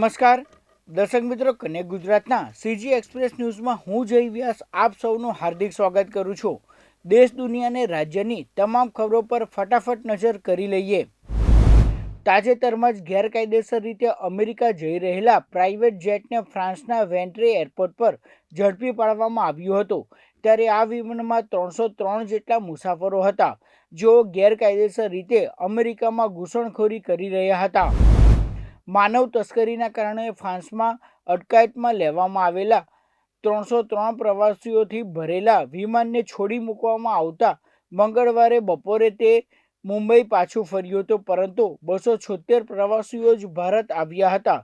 નમસ્કાર. દર્શક મિત્રો કને ગુજરાતના સીજી એક્સપ્રેસ ન્યૂઝમાં હું જય વ્યાસ આપ સૌનું હાર્દિક સ્વાગત કરું છું. દેશ દુનિયાને રાજ્યની તમામ ખબરો પર ફટાફટ નજર કરી લઈએ. તાજેતરમાં જ ગેરકાયદેસર રીતે અમેરિકા જઈ રહેલા પ્રાઇવેટ જેટને ફ્રાન્સના વેન્ટ્રે એરપોર્ટ પર ઝડપી પાડવામાં આવ્યું હતું. ત્યારે આ વિમાનમાં ત્રણસો ત્રણ જેટલા મુસાફરો હતા, જેઓ ગેરકાયદેસર રીતે અમેરિકામાં ઘૂસણખોરી કરી રહ્યા હતા. માનવ તસ્કરીના કારણે ફ્રાન્સમાં અટકાયતમાં લેવામાં આવેલા ત્રણસો ત્રણ પ્રવાસીઓથી ભરેલા વિમાનને છોડી મૂકવામાં આવતા મંગળવારે બપોરે તે મુંબઈ પાછું ફર્યું હતું. પરંતુ બસો છોતેર પ્રવાસીઓ જ ભારત આવ્યા હતા.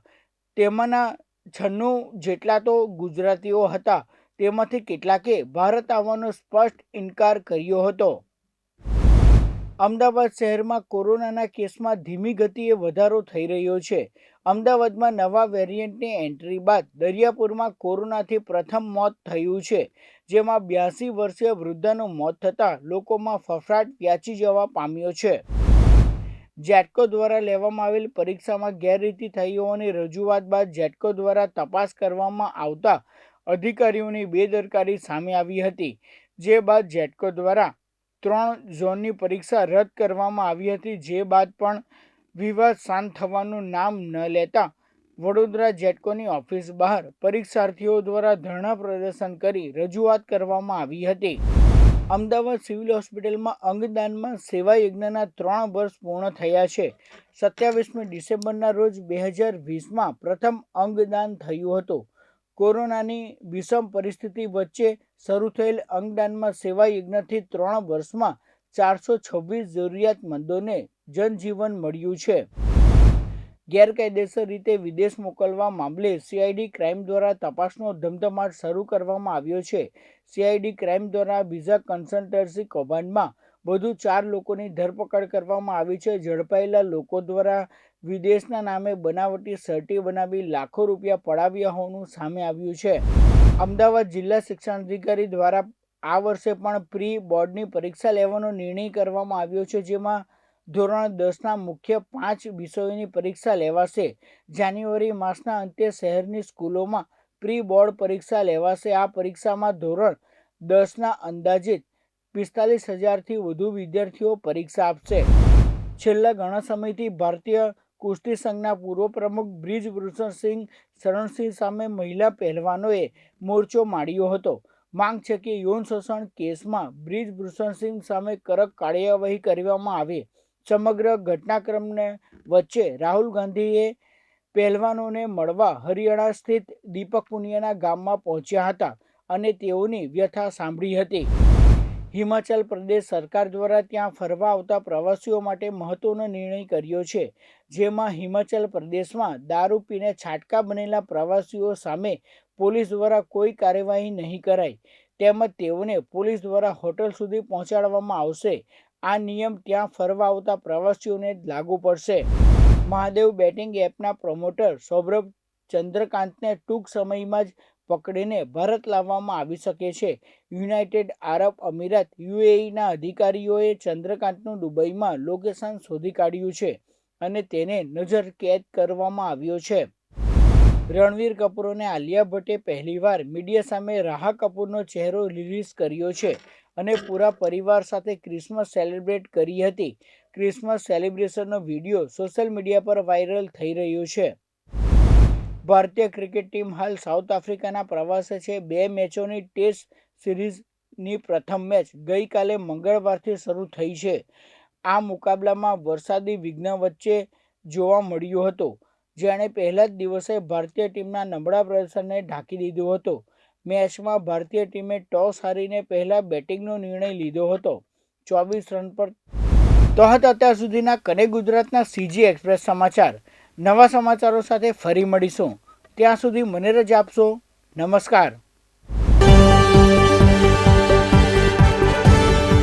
તેમાંના છન્નું જેટલા તો ગુજરાતીઓ હતા. તેમાંથી કેટલાકે ભારત આવવાનો સ્પષ્ટ ઇનકાર કર્યો હતો. અમદાવાદ શહેરમાં કોરોનાના કેસમાં ધીમી ગતિએ વધારો થઈ રહ્યો છે. અમદાવાદમાં નવા વેરિયન્ટની એન્ટ્રી બાદ દરિયાપુરમાં કોરોનાથી પ્રથમ મોત થયું છે, જેમાં બ્યાસી વર્ષીય વૃદ્ધાનું મોત થતાં લોકોમાં ફફડાટ વ્યાચી જવા પામ્યો છે. જેટકો દ્વારા લેવામાં આવેલ પરીક્ષામાં ગેરરીતિ થઈ હોવાની રજૂઆત બાદ જેટકો દ્વારા તપાસ કરવામાં આવતા અધિકારીઓની બેદરકારી સામે આવી હતી, જે બાદ જેટકો દ્વારા ત્રણ ઝોનની પરીક્ષા રદ કરવામાં આવી હતી, જે બાદ પણ વિવાદ શાંત થવાનું નામ ન લેતા વડોદરા જેટકોની ઓફિસ બહાર પરીક્ષાર્થીઓ દ્વારા ધરણા પ્રદર્શન કરી રજૂઆત કરવામાં આવી હતી. અમદાવાદ સિવિલ હોસ્પિટલમાં અંગદાનમાં સેવા યજ્ઞના ત્રણ વર્ષ પૂર્ણ થયા છે. સત્યાવીસમી ડિસેમ્બરના રોજ બે હજાર વીસમાં પ્રથમ અંગદાન થયું હતું. કોરોનાની વિષમ પરિસ્થિતિ વચ્ચે શરૂ થયેલ અંગદાનમાં સેવા યજ્ઞથી ત્રણ વર્ષમાં ચારસો છવ્વીસ જરૂરિયાતમંદોને જનજીવન મળ્યું છે. ગેરકાયદેસર રીતે વિદેશ મોકલવા મામલે સીઆઈડી ક્રાઇમ દ્વારા તપાસનો ધમધમાટ શરૂ કરવામાં આવ્યો છે. સીઆઈડી ક્રાઇમ દ્વારા વિઝા કન્સલ્ટન્સી કૌભાંડમાં વધુ ચાર લોકોની ધરપકડ કરવામાં આવી છે. ઝડપાયેલા લોકો દ્વારા વિદેશના નામે બનાવટી સર્ટી બનાવી લાખો રૂપિયા પડાવ્યા હોવાનું સામે આવ્યું છે. અમદાવાદ જિલ્લા શિક્ષણાધિકારી દ્વારા આ વર્ષે પણ પ્રી બોર્ડની પરીક્ષા લેવાનો નિર્ણય કરવામાં આવ્યો છે, જેમાં ધોરણ દસના મુખ્ય પાંચ વિષયોની પરીક્ષા લેવાશે. જાન્યુઆરી માસના અંતે શહેરની સ્કૂલોમાં પ્રી બોર્ડ પરીક્ષા લેવાશે. આ પરીક્ષામાં ધોરણ દસના અંદાજિત પિસ્તાલીસ હજારથી વધુ વિદ્યાર્થીઓ પરીક્ષા આપશે. છેલ્લા ઘણા સમયથી ભારતીય કુસ્તી સંઘના પૂર્વ પ્રમુખ બ્રિજ ભૂષણસિંહ શરણસિંહ સામે મહિલા પહેલવાનોએ મોરચો માંડ્યો હતો. માંગ છે કે યૌન શોષણ કેસમાં બ્રિજ ભૂષણસિંહ સામે કડક કાર્યવાહી કરવામાં આવે. સમગ્ર ઘટનાક્રમને વચ્ચે રાહુલ ગાંધીએ પહેલવાનોને મળવા હરિયાણા સ્થિત દીપક પુનિયાના ગામમાં પહોંચ્યા હતા અને તેઓની વ્યથા સાંભળી હતી. હિમાચલ પ્રદેશ સરકાર દ્વારા ત્યાં ફરવા આવતા પ્રવાસીઓ માટે મહત્વનો નિર્ણય કર્યો છે. જેમાં હિમાચલ પ્રદેશમાં દારૂ પીને છાટકા બનેલા પ્રવાસીઓ સામે પોલીસ દ્વારા કોઈ કાર્યવાહી નહીં કરાય તેમજ તેઓને પોલીસ દ્વારા હોટલ સુધી પહોંચાડવામાં આવશે. આ નિયમ ત્યાં ફરવા આવતા પ્રવાસીઓને જ લાગુ પડશે. મહાદેવ બેટિંગ એપના પ્રમોટર સૌરભ ચંદ્રકાંતને ટૂંક સમયમાં જ પકડીને ભારત લાવવામાં આવી શકે છે. યુનાઇટેડ આરબ અમીરાત યુએઈના અધિકારીઓએ ચંદ્રકાંતનું દુબઈમાં લોકેશન શોધી કાઢ્યું છે અને તેને નજર કેદ કરવામાં આવ્યો છે. રણવીર કપૂર અને આલિયા ભટ્ટે પહેલીવાર મીડિયા સામે રાહા કપૂરનો ચહેરો રિલીઝ કર્યો છે અને પૂરા પરિવાર સાથે ક્રિસમસ સેલિબ્રેટ કરી હતી. ક્રિસમસ સેલિબ્રેશનનો વીડિયો સોશિયલ મીડિયા પર વાયરલ થઈ રહ્યો છે. ભારતીય ક્રિકેટ ટીમ હાલ સાઉથ આફ્રિકાના પ્રવાસે છે. બે મેચોની ટેસ્ટ સિરીઝની પ્રથમ મેચ ગઈકાલે મંગળવારથી શરૂ થઈ છે. આ મુકાબલામાં વરસાદી વિઘ્ન વચ્ચે જોવા મળ્યો હતો. જેણે પહેલા જ દિવસે ભારતીય ટીમના નબળા પ્રદર્શનને ઢાંકી દીધો હતો. મેચમાં ભારતીય ટીમે ટોસ હારીને પહેલા બેટિંગનો નિર્ણય લીધો હતો. ચોવીસ રન પર તો હતા અત્યાર સુધીના કને ગુજરાતના સીજી એક્સપ્રેસ સમાચાર? નવા સમાચારો સાથે ફરી મળીશું. ત્યાં સુધી મને રજા આપશો. નમસ્કાર.